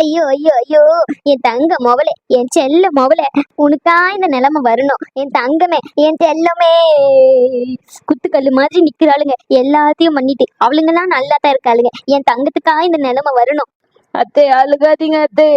ஐயோ ஐயோ ஐயோ. என் தங்க மொபல என் செல்ல மொபல உனக்கா இந்த நிலைமை வரணும். என் தங்கமே என் செல்லமே. குத்துக்கல்லு மாதிரி நிக்கிறாளுங்க. எல்லாத்தையும் பண்ணிட்டு அவளுங்கெல்லாம் நல்லா தான் இருக்காளுங்க. என் தங்கத்துக்கா இந்த நிலைமை வரணும். அத்தை அழுகாதீங்க அத்தை.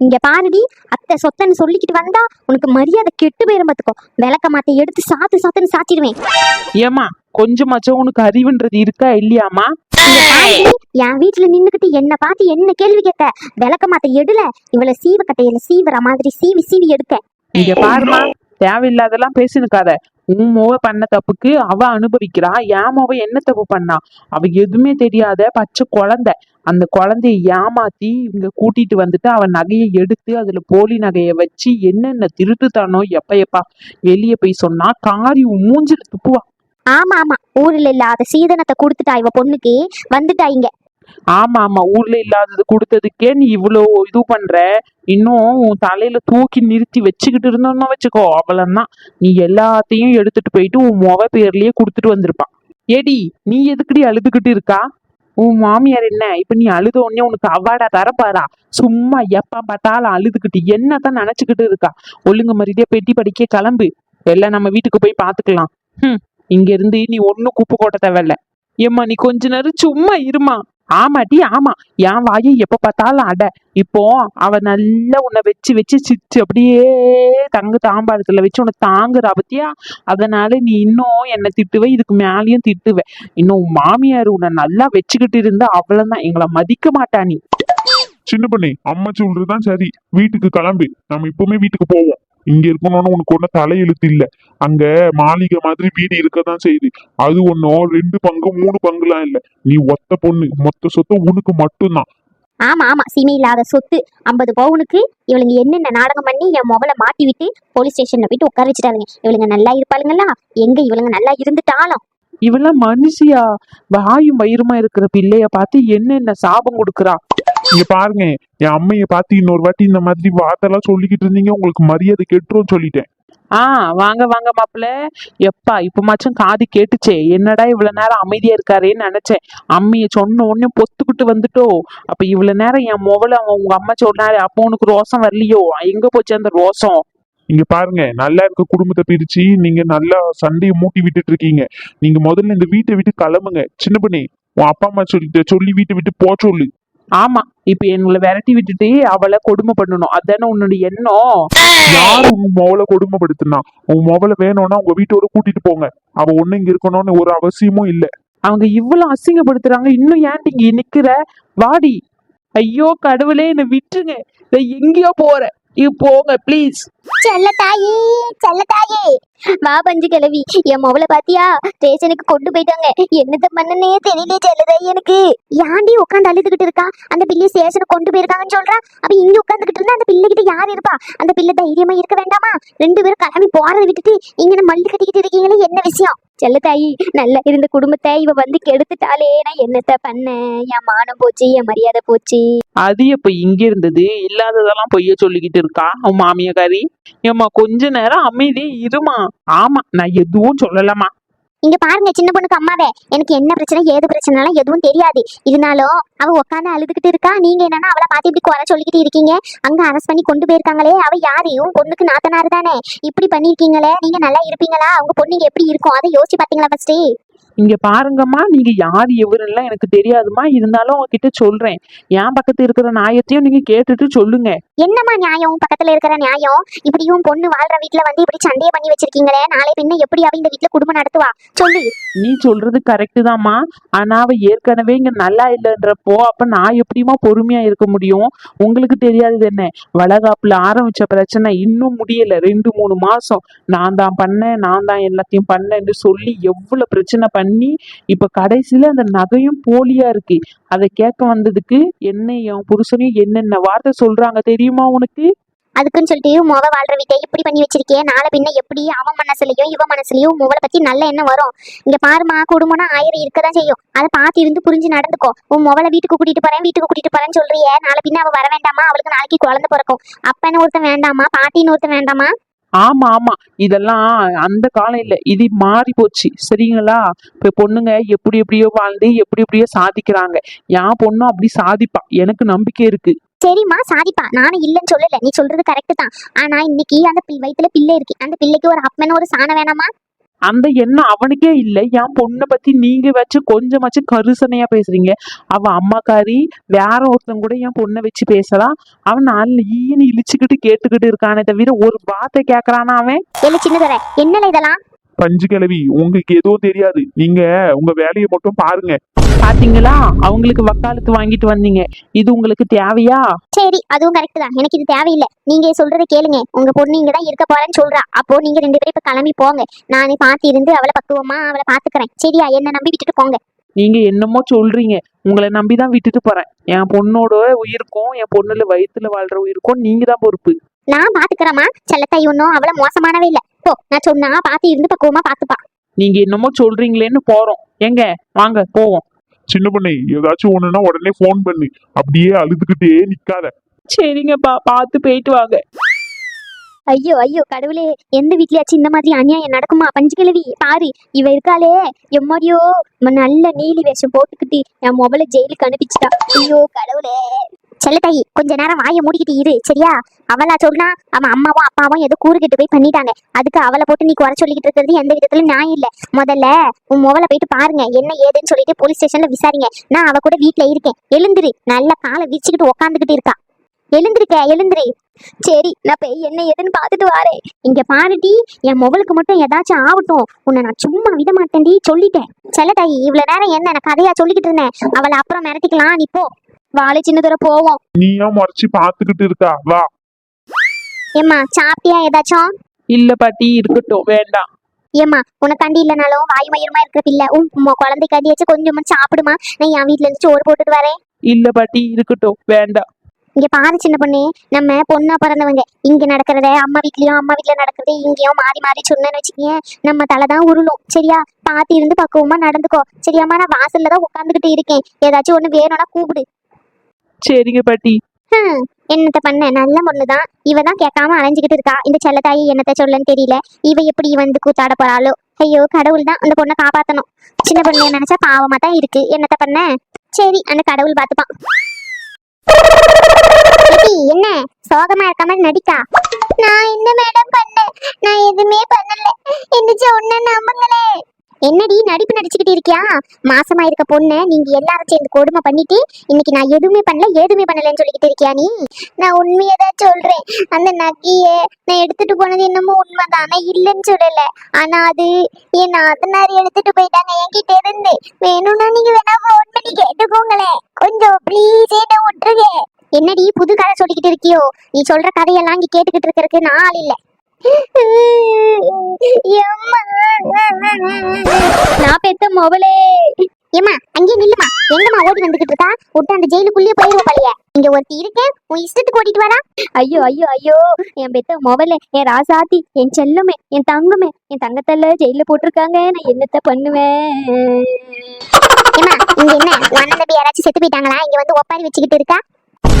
இங்க பாருடி அத்தை சொத்தன்னு சொல்லிக்கிட்டு வந்தா உனக்கு மரியாதை கெட்டு போயிரும் பாத்துக்கோ. விளக்க மாத்த எடுத்து சாத்து சாத்துன்னு சாத்திடுவேன். ஏமா கொஞ்சமாச்சும் உனக்கு அறிவுன்றது இருக்கா இல்லையாமா என் வீட்டுல நின்னுக்கிட்டு என்ன பார்த்து என்ன கேள்வி கேட்க விளக்க மாத்த எடுல? இவள சீவ கட்டையில சீவுற மாதிரி சீவி சீவி எடுக்க இங்க பாருமா தேவையில்லாதெல்லாம் பேசினுக்காத. உன் மோவ பண்ண தப்புக்கு அவ அனுபவிக்கிறா என் மோவ என்ன தப்பு பண்ணா? அவ எதுவுமே தெரியாத பச்சை குழந்தை. அந்த குழந்தைய ஏமாத்தி இங்க கூட்டிட்டு வந்துட்டு அவன் நகையை எடுத்து அதுல போலி நகையை வச்சு என்னென்ன திருட்டுத்தானோ எப்ப எப்பா வெளிய போய் சொன்னா காரி மூஞ்சில துப்புவா. ஆமா ஆமா ஊர்ல இல்லாத சீதனத்தை கொடுத்துட்டா இவ பொண்ணுக்கு? வந்துட்டா இங்க. ஆமா ஆமா ஊர்ல இல்லாதது கொடுத்ததுக்கே நீ இவ்வளோ இது பண்ற? இன்னும் உன் தலையில தூக்கி நிறுத்தி வச்சுக்கிட்டு இருந்தோம்னா வச்சுக்கோ அவ்வளவுதான். நீ எல்லாத்தையும் எடுத்துட்டு போயிட்டு உன் முக பேர்லயே கொடுத்துட்டு வந்திருப்பான். ஏடி நீ எதுக்குடி அழுதுகிட்டு இருக்கா? உன் மாமியார் என்ன? இப்ப நீ அழுத உடனே உனக்கு அவார்டா தரப்பாரா? சும்மா எப்ப பார்த்தாலும் அழுதுகிட்டு என்னதான் நினைச்சுக்கிட்டு இருக்கா? ஒழுங்கு மாதிரியே பெட்டி படிக்க கிளம்பு. எல்லாம் நம்ம வீட்டுக்கு போய் பாத்துக்கலாம் ஹம். இங்க இருந்து நீ ஒன்னும் குப்பை கொட்ட தேவையில்ல. ஏம்மா நீ கொஞ்ச நேரம் சும்மா இருமா. ஆமாட்டி ஆமா. என் வாயை எப்ப பார்த்தாலும் அட. இப்போ அவ நல்லா உன்னை வச்சு வச்சு சிரிச்சு அப்படியே தங்க தாம்பாளத்துல வச்சு உன்னை தாங்குறா பத்தியா? அதனால நீ இன்னும் என்னை திட்டுவ இதுக்கு மேலேயும் திட்டுவ. இன்னும் மாமியார் உன்னை நல்லா வச்சுக்கிட்டு இருந்தா அவ்வளவுதான். எங்களை மதிக்க மாட்டா நீ. சின்ன பண்ணி அம்மா சொல்றதுதான் சரி. வீட்டுக்கு கிளம்பு. நம்ம இப்பவுமே வீட்டுக்கு போவோம். இங்க இருக்கணும்னு உனக்கு ஒன்னும் தலையெழுத்து இல்ல. அங்க மாளிகை மாதிரி வீடு இருக்கதான் செய்யுது. அது ஒன்னும் ரெண்டு பங்கு மூணு பங்குலாம் இல்ல. நீ ஒத்த பொண்ணு மொத்த சொத்து உனக்கு மட்டும்தான். ஆமா ஆமா. சீமை இல்லாத சொத்து ஐம்பது பவுனுக்கு இவளுங்க என்னென்ன நாடகம் பண்ணி என் மொபைல மாட்டி விட்டு போலீஸ் ஸ்டேஷன்ல போயிட்டு உட்கார வச்சுட்டாளுங்க. இவளுங்க நல்லா இருப்பாளுங்களா? எங்க இவளுங்க நல்லா இருந்துட்டாலும்? இவெல்லாம் மனுஷியா? வாயும் வயிறுமா இருக்கிற பிள்ளைய பார்த்து என்னென்ன சாபம் கொடுக்குறா? இங்க பாருங்க என் அம்மைய பார்த்து இன்னொரு வாட்டி இந்த மாதிரி வார்த்தைலாம் சொல்லிக்கிட்டு இருந்தீங்க உங்களுக்கு மரியாதை கெட்டுரும் சொல்லிட்டேன். ஆ வாங்க வாங்க மாப்பிள்ள. எப்பா இப்பமாச்சும் காது கேட்டுச்சே. என்னடா இவ்வளவு நேரம் அமைதியா இருக்காரேன்னு நினைச்சேன். அம்மைய சொன்ன உடனே பொத்துக்கிட்டு வந்துட்டோ. அப்ப இவ்வளவு நேரம் என் முகல அவன் உங்க அம்மா சொன்னாரு அப்போ உனக்கு ரோசம் வரலையோ? எங்க போச்சு அந்த ரோசம்? இங்க பாருங்க நல்லா இருக்க குடும்பத்தை பிரிச்சு நீங்க நல்லா சண்டையை மூட்டி விட்டுட்டு இருக்கீங்க. நீங்க முதல்ல இந்த வீட்டை விட்டு கிளம்புங்க. சின்ன பண்ணி உன் அப்பா அம்மா சொல்லிட்டு சொல்லி வீட்டை விட்டு போ சொல்லு. ஆமா இப்ப எங்களை விரட்டி விட்டுட்டு அவளை கொடுமை பண்ணணும். அதானே உன்னோட எண்ணம்? யார் உன் மொபைல கொடுமைப்படுத்தினா? உன் மொபைல வேணும்னா உங்க வீட்டோட கூட்டிட்டு போங்க. அவ ஒண்ணு இங்க இருக்கணும்னு ஒரு அவசியமும் இல்ல. அவங்க இவ்வளவு அசிங்கப்படுத்துறாங்க. இன்னும் ஏன்டி இங்க நிக்கிற? வாடி. ஐயோ கடவுளே என்னை விட்டுருங்க. நான் எங்கேயோ போறேன். இது போங்க ப்ளீஸ் செல்ல தாயே செல்ல தாயே. வா பஞ்சு கிளவி என் மொபைல பாத்தியா? ஸ்டேஷனுக்கு கொண்டு போயிட்டாங்க. என்னத்த பண்ணனே தெரியல செல்லதாய் எனக்கு. யாண்டி உட்காந்து அழுதுகிட்டு இருக்கா? அந்த பிள்ளை ஸ்டேஷனுக்கு கொண்டு போயிருக்காங்கன்னு சொல்றா? அப்ப இங்க உட்காந்துக்கிட்டு இருந்தா அந்த பிள்ளை கிட்ட யார் இருப்பா? அந்த பிள்ளை தைரியமா இருக்க வேண்டாமா? ரெண்டு பேரும் கிளம்பி போறதை விட்டுட்டு இங்க மல்லி கட்டிக்கிட்டு இருக்கீங்களே? என்ன விஷயம்? செல்லத்தாயி நல்லா இருந்த குடும்பத்தை இவ வந்து கெடுத்துட்டாலே நான் என்னத்த பண்ண? என் மானம் போச்சு என் மரியாதை போச்சு. அது இப்ப இங்க இருந்தது? இல்லாததெல்லாம் பொய்ய சொல்லிக்கிட்டு இருக்கா உன் மாமியக்காரி ஏம்மா கொஞ்ச நேரம் அமைதியே இருமா. ஆமா நான் எதுவும் சொல்லலாமா இங்க பாருங்க சின்ன பொண்ணுக்கு அம்மாவே. எனக்கு என்ன பிரச்சனை ஏது பிரச்சனைலாம் எதுவும் தெரியாது. இருந்தாலும் அவ உட்காந்து அழுதுகிட்டு இருக்கா. நீங்க என்னன்னா அவளை பார்த்து இப்படி குறை சொல்லிக்கிட்டு இருக்கீங்க. அங்க அரெஸ்ட் பண்ணி கொண்டு போயிருக்காங்களே. அவ யாரு? பொண்ணுக்கு நாத்தனார் தானே. இப்படி பண்ணிருக்கீங்களே நீங்க நல்லா இருப்பீங்களா? உங்க பொண்ணுங்க எப்படி இருக்கும்? அதை யோசிச்சு பாத்தீங்களா ஃபர்ஸ்ட் இங்க பாருங்கம்மா நீங்க யார் எவருலாம் எனக்கு தெரியாதுமா இருந்தாலும் உங்ககிட்ட சொல்றேன். என் பக்கத்து இருக்கிற நாயத்தையும் நீங்க கேட்டுட்டு சொல்லுங்க. என்னம்மா நியாயம்? பக்கத்துல இருக்கிற நியாயம்? இப்படியும் பொண்ணு வாழ்ற வீட்ல வந்து இப்படி சண்டையை பண்ணி வச்சிருக்கீங்களே? நாளை பின்ன எப்படி அவ இந்த வீட்ல குடும்பம் நடத்துவா? சொல்லு. நீ சொல்றது கரெக்டு தாம்மா. ஆனா அவ ஏற்கனவே இங்க நல்லா இல்லைன்றப்போ அப்ப நான் எப்படிமா பொறுமையா இருக்க முடியும்? உங்களுக்கு தெரியாதது என்ன? வளகாப்புல ஆரம்பிச்ச பிரச்சனை இன்னும் முடியல. ரெண்டு மூணு மாசம். நான் தான் பண்ணேன் நான் தான் எல்லாத்தையும் பண்ணேன்னு சொல்லி எவ்வளவு பிரச்சனை பண்ணி இப்ப கடைசியில அந்த நகையும் போலியா இருக்கு. அதை கேட்க வந்ததுக்கு என்ன என் புருஷனையும் என்னென்ன வார்த்தை சொல்றாங்க தெரியுமா உனக்கு? அதுக்குன்னு சொல்லிட்டு முக வாழ்ற வீட்டை இப்படி பண்ணி வச்சிருக்கே. நாளை பின்ன எப்படி அவன் மனசுலயும் இவன் மனசுலயும் முகலை பத்தி நல்ல எண்ணம் வரும். இங்க பாருமா குடும்பம்னா ஆயிரம் இருக்கதான் செய்யும். அதை பார்த்து இருந்து புரிஞ்சு நடந்துக்கோ. உன் முகலை வீட்டுக்கு கூட்டிட்டு போறேன் வீட்டுக்கு கூட்டிட்டு போறேன்னு சொல்றியே. நாளை பின்ன அவ வர வேண்டாமா? அவளுக்கு நாளைக்கு குழந்தை பிறக்கும். அப்பன்னு ஒருத்தன் வேண்டாமா? பாட்டின்னு ஒருத்தன் வேண்டாமா? ஆமா ஆமா. இதெல்லாம் அந்த காலம் இல்ல. இது மாறி போச்சு. சரிங்களா? இப்ப பொண்ணுங்க எப்படி எப்படியோ வாழ்ந்து எப்படி எப்படியோ சாதிக்கிறாங்க. என் பொண்ணும் அப்படி சாதிப்பா. எனக்கு நம்பிக்கை இருக்கு. சரிம்மா சாதிப்பா. நானும் இல்லைன்னு சொல்லல. நீ சொல்றது கரெக்ட் தான். ஆனா இன்னைக்கு அந்த வயிற்றுல வயித்துல பிள்ளை இருக்கு. அந்த பிள்ளைக்கு ஒரு அப்பன் ஒரு சாணம் வேணாமா? அந்த எண்ணம் அவனுக்கே இல்ல. என் பொண்ணை பத்தி நீங்க வச்சு கொஞ்சமாச்சும் கருசனையா பேசுறீங்க. அவ அம்மாக்காரி வேற ஒருத்தன் கூட என் பொண்ணை வச்சு பேசலாம் அவன் நல்ல ஈன்னு இழிச்சுக்கிட்டு கேட்டுக்கிட்டு இருக்கானே தவிர ஒரு வார்த்தை கேக்குறானா அவன்? இல்ல சின்னதர என்னல இதெல்லாம்? பஞ்சு கிளவி உங்களுக்கு எதுவும் தெரியாது. நீங்க உங்க வேலையை மட்டும் பாருங்க. பாத்தீங்களா? அவங்களுக்கு வக்காலத்து வாங்கிட்டு வந்தீங்க. இது உங்களுக்கு தேவையா? சரி அதுவும் கரெக்ட் தான். எனக்கு இது தேவையில்லை. நீங்க சொல்றதை கேளுங்க. உங்க பொண்ணு இங்க தான் இருக்க போறேன்னு சொல்றா. அப்போ நீங்க ரெண்டு பேரும் இப்ப கிளம்பி போங்க. நானே பார்த்து இருந்து அவளை பக்குவமா அவளை பாத்துக்கிறேன். சரியா? என்ன நம்பி விட்டுட்டு போங்க. நீங்க என்னமோ சொல்றீங்க. உங்களை நம்பிதான் விட்டுட்டு போறேன். என் பொண்ணோட உயிருக்கும் என் பொண்ணுல வயித்துல வாழ்ற உயிருக்கும் நீங்க தான் பொறுப்பு. நான் பாத்துக்கிறேம்மா. செல்லத்தாய் ஒன்றும் அவளை மோசமானவே இல்ல. போ நான் சொன்னா பார்த்து இருந்து பக்குவமா பாத்துப்பா. நீங்க என்னமோ சொல்றீங்களேன்னு போறோம். எங்க? வாங்க போவோம். சின்ன பொண்ணு ஏதாச்சும் ஒண்ணுன்னா உடனே ஃபோன் பண்ணு. அப்படியே அழுதுகிட்டே நிக்காத. சரிங்கப்பா பார்த்து போயிட்டு வாங்க. ஐயோ ஐயோ கடவுளே எந்த வீட்லயாச்சும் இந்த மாதிரி அநியாயம் நடக்குமா? பஞ்சு கிழவி பாரு இவ இருக்காளே. எம்மாடியோ நல்ல நீலி வேஷம் போட்டுக்கிட்டு என் மொபைல ஜெயிலுக்கு அனுப்பிச்சிட்டா. ஐயோ கடவுளே. செல்லத்தாயி கொஞ்ச நேரம் வாயை மூடிக்கிட்டு இரு சரியா? அவளா சொன்னா அவன் அம்மாவும் அப்பாவும் ஏதோ கூறுகிட்டு போய் பண்ணிட்டாங்க. அதுக்கு அவளை போட்டு நீ குறை சொல்லிக்கிட்டு இருக்கிறது எந்த விதத்துல நான் இல்ல. முதல்ல உன் மொபைல போயிட்டு பாருங்க என்ன ஏதுன்னு சொல்லிட்டு போலீஸ் ஸ்டேஷன்ல விசாரிங்க. நான் அவ கூட வீட்டுல இருக்கேன். எழுந்துரு. நல்ல காலை விரிச்சுக்கிட்டு உக்காந்துக்கிட்டு இருக்கா. எழுந்திருக்க எழுந்திரு. சரி நான் போய் என்ன ஏதுன்னு பார்த்துட்டு வரேன். இங்க பாருடி என் மொபைலுக்கு மட்டும் ஏதாச்சும் ஆகட்டும். உன்னை நான் சும்மா விட மாட்டேன்டி சொல்லிட்டேன். செல்லட்டாயி இவ்வளவு நேரம் என்ன நான் கதையா சொல்லிக்கிட்டு இருந்தேன். அவளை அப்புறம் மிரட்டிக்கலாம் நீ போ. வாழை சின்ன தூரம் போவோம். நீயா முறைச்சு பாத்துக்கிட்டு இருக்கா? வா. ஏம்மா சாப்பிட்டியா ஏதாச்சும்? இல்ல பாட்டி இருக்கட்டும் வேண்டாம். ஏம்மா உனக்காண்டி இல்லைனாலும் வாய் மயிரமா இருக்கிற பிள்ளை உன் குழந்தைக்காண்டி வச்சு கொஞ்சமா சாப்பிடுமா? நான் என் வீட்ல இருந்து சோறு போட்டுட்டு வரேன். இல்ல பாட்டி இருக்கட்டும் வேண்டாம். இங்க பாரு சின்ன பொண்ணு நம்ம பொண்ணா பிறந்தவங்க. இங்க நடக்கிறத அம்மா வீட்லயும் அம்மா வீட்ல நடக்கிறது இங்கேயும் மாறி மாறி சொன்னேன்னு வச்சுக்கீங்க நம்ம தலை தான் உருளும். சரியா? பாத்து இருந்து பக்குவமா நடந்துக்கோ. சரியாம்மா நான் வாசல்ல தான் உட்காந்துக்கிட்டு இருக்கேன். ஏதாச்சும் ஒண்ணு வேணும்னா கூப்பிடு. சரிங்க பாட்டி. என்னத்த பண்ண? நல்ல பொண்ணுதான் இவ தான் கேட்காம அலைஞ்சுக்கிட்டு இருக்கா. இந்த செல்லத்தாயி என்னத்த சொல்லன்னு தெரியல. இவ எப்படி வந்து கூத்தாட போறாளோ? ஐயோ கடவுள் தான் அந்த பொண்ணை காப்பாத்தணும். சின்ன பொண்ணு நினைச்சா பாவமா தான் இருக்கு. என்னத்த பண்ண? சரி அந்த கடவுள் பாத்துப்பான் என்ன? சோகமா இருக்க மாதிரி நடிக்கா? நான் என்ன மேடம் பண்ணேன்? நான் எதுவுமே பண்ணல. எந்திரிச்ச உன்ன நம்புங்களே என்னடி நடிப்பு நடிச்சுக்கிட்டு இருக்கியா? மாசமா இருக்க பொண்ணை நீங்க எல்லாரும் சேர்ந்து கொடுமை பண்ணிட்டு இன்னைக்கு நான் எதுவுமே பண்ணல எதுவுமே பண்ணலன்னு சொல்லிக்கிட்டு இருக்கியா நீ? நான் உண்மையை தான் சொல்றேன். அந்த நகைய நான் எடுத்துட்டு போனது என்னமோ உண்மைதான்? நான் இல்லைன்னு சொல்லல. ஆனா அது என் நாத்தனார் எடுத்துட்டு போயிட்டாங்க என்கிட்ட இருந்து. வேணும்னா நீங்க வேணா ஃபோன் பண்ணி கேட்டுக்கோங்களேன். கொஞ்சம் ப்ளீஸ் என்ன விட்டுருங்க. என்னடி புது கதை சொல்லிக்கிட்டு இருக்கியோ? நீ சொல்ற கதையெல்லாம் இங்க கேட்டுக்கிட்டு இருக்கிறதுக்கு நான் ஆள் இல்லை. நான் பெத்த மொபைலே ஏம்மா அங்கே நில்லுமா. எங்கம்மா ஓடி வந்துகிட்டு இருக்கா? விட்டு அந்த ஜெயிலுக்குள்ளேயே போயிருவோம் பழைய இங்க ஒருத்தி இருக்கேன் உன் இஷ்டத்துக்கு ஓட்டிட்டு வரா ஐயோ ஐயோ ஐயோ. என் பெத்த மொபைலே என் ராசாத்தி என் செல்லமே என் தங்கமே என் தங்கத்தல்ல ஜெயில போட்டிருக்காங்க. நான் என்னத்த பண்ணுவேன்? ஏம்மா இங்க என்ன? உன் அண்ணன் தம்பி யாராச்சும் செத்து போயிட்டாங்களா? இங்க வந்து ஒப்பாரி வச்சுக்கிட்டு இருக்கா?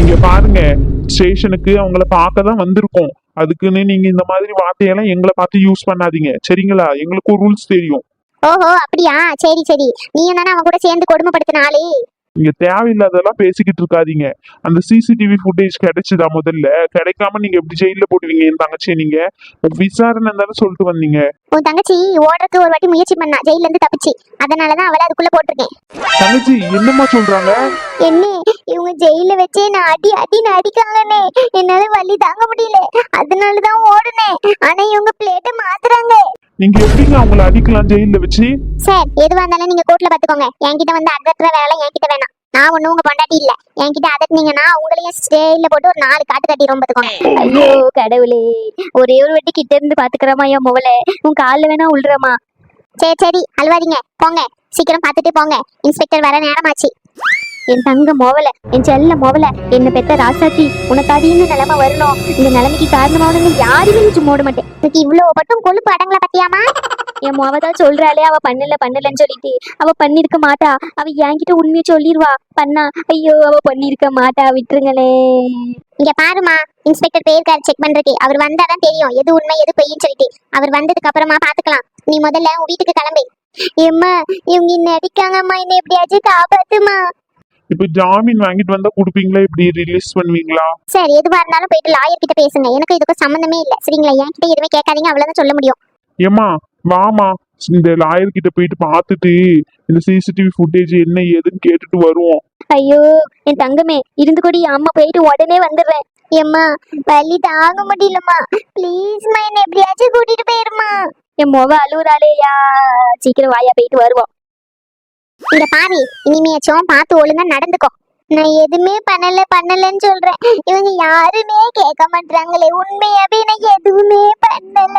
இங்க பாருங்க ஸ்டேஷனுக்கு அவங்கள பார்க்க தான் வந்திருக்கோம். அதுக்குன்னு நீங்க இந்த மாதிரி வார்த்தையெல்லாம் எங்களை பார்த்து யூஸ் பண்ணாதீங்க. சரிங்களா? எங்களுக்கு ஒரு ரூல்ஸ் தெரியும். ஓஹோ அப்படியா? சரி சரி. நீயும் தானே அவன் கூட சேர்ந்து கொடுமைப்படுத்தின ஆளு? இங்க தேவையில்லாதெல்லாம் பேசிக்கிட்டு இருக்காதீங்க. அந்த சிசிடிவி ஃபுட்டேஜ் கிடைச்சதா முதல்ல? கிடைக்காம நீங்க எப்படி ஜெயில போடுவீங்க என் தங்கச்சியை நீங்க? விசாரணை தானே சொல்லிட்டு வந்தீங்க. உன் தங்கச்சி ஓடுறதுக்கு ஒரு வாட்டி முயற்சி பண்ணா ஜெயில இருந்து தப்பிச்சு. அதனாலதான் அவளை அதுக்குள்ள போட்டிருக்கேன். தங்கச்சி என்னம்மா சொல்றாங்க? என்ன இவங்க ஜெயில வச்சே நான் அடி அடின்னு அடிக்காங்கன்னே என்னால வலி தாங்க முடியல. அதனாலதான் ஓடுனேன். ஆனா இவங்க பிளேட்டை மாத்துறாங்க. நீங்க எப்படிங்க அவங்கள அடிக்கலாம் ஜெயில வச்சு? சார் எதுவா இருந்தாலும் நீங்க கோர்ட்ல பாத்துக்கோங்க. என்கிட்ட வந்து அதட்டுற வேலை என்கிட்ட வேணாம். நான் ஒண்ணும் உங்க பொண்டாட்டி இல்ல. என்கிட்ட அதட்டுனீங்கன்னா உங்களையும் ஸ்டேல போட்டு ஒரு நாலு காட்டு கட்டிடுவோம் பாத்துக்கோங்க ஐயோ கடவுளே. ஒரே ஒரு வாட்டி கிட்ட இருந்து பாத்துக்கிறமா என் மொபைல உன் கால்ல வேணா உள்றமா சரி சரி. அழுவாதீங்க. போங்க. சீக்கிரம் பார்த்துட்டு போங்க. இன்ஸ்பெக்டர் வர நேரமாச்சு. என் தங்க மோவல என் செல்ல மோவல என்ன பெத்த ராசாத்தி உனக்கு இந்த நிலைமை வரணும்? இந்த நிலைமைக்கு காரணமானவங்க யாருமே நீ மூட மாட்டேன். உனக்கு இவ்வளவு மட்டும் கொழுப்பு அடங்கல பத்தியாமா? என் மோவதா சொல்றாளே அவ பண்ணல பண்ணலன்னு சொல்லிட்டு. அவ பண்ணிருக்க மாட்டா. அவ என்கிட்ட உண்மையை சொல்லிடுவா பண்ணா ஐயோ அவ பண்ணிருக்க மாட்டா. விட்டுருங்களே. இங்க பாருமா இன்ஸ்பெக்டர் பேருக்காரு செக் பண்றதுக்கு. அவர் வந்தாதான் தெரியும் எது உண்மை எது பொய்ன்னு சொல்லிட்டு. அவர் வந்ததுக்கு அப்புறமா பாத்துக்கலாம். நீ முதல்ல உன் வீட்டுக்கு கிளம்பு. எம்மா இவங்க என்ன அடிக்காங்கம்மா? என்ன எப்படியாச்சும் காப்பாத்துமா இப்ப ஜாமீன் வாங்கிட்டு வந்தா குடுப்பீங்களா? இப்படி ரிலீஸ் பண்ணுவீங்களா? சரி எதுவா இருந்தாலும் போயிட்டு லாயர் கிட்ட பேசுங்க. எனக்கு இதுக்கும் சம்மந்தமே இல்ல. சரிங்களா? என்கிட்ட எதுவுமே கேட்காதீங்க. அவ்வளவுதான் சொல்ல முடியும். ஏமா வாமா இந்த லாயர் கிட்ட போயிட்டு பார்த்துட்டு இந்த சிசிடிவி ஃபுட்டேஜ் என்ன ஏதுன்னு கேட்டுட்டு வருவோம். ஐயோ என் தங்கமே இருந்து கொடி அம்மா போயிட்டு உடனே வந்துடுறேன். ஏம்மா வலி தாங்க முடியலம்மா. ப்ளீஸ்மா என்ன எப்படியாச்சும் கூட்டிட்டு போயிருமா என் மொவ அழுகுறாளேயா சீக்கிரம் வாயா போயிட்டு வருவோம். இந்த பாவி இனிமேச்சும் பார்த்து ஒழுங்கா நடந்துக்கோ. நான் எதுவுமே பண்ணல பண்ணலன்னு சொல்றேன். இவங்க யாருமே கேட்க மாட்டாங்களே உண்மையாவே நான் எதுவுமே பண்ணல.